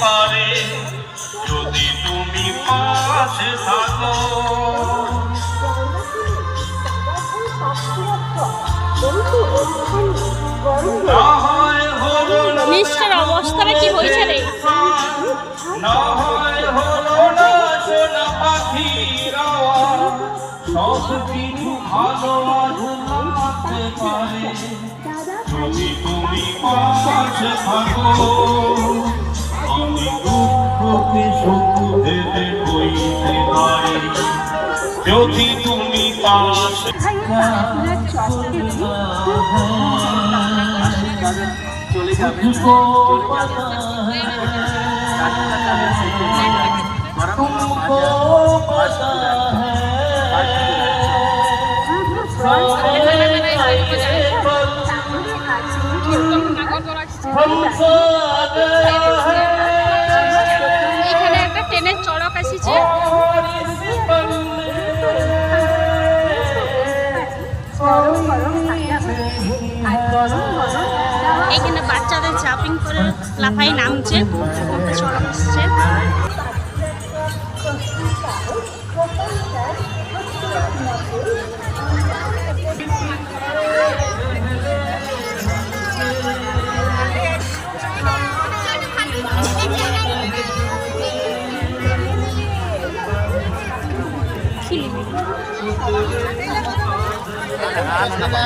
পারে যদি তুমি পাশে থাকো। নিষ্ঠার অবস্থাটা কি হয়েছে রে? না হয় হলো না সোনা পাখিরা সব কিছু ভালো লাগতে পারে। যদি তুমি পাশে থাকো। দুঃখকে সুখ ভেবে বইতে পারি যদি তুমি পাশে চলে যাবে तुझको এখানে বাচ্চাদের জাম্পিং করে লাফাই নামছে চড়ক আসছে। না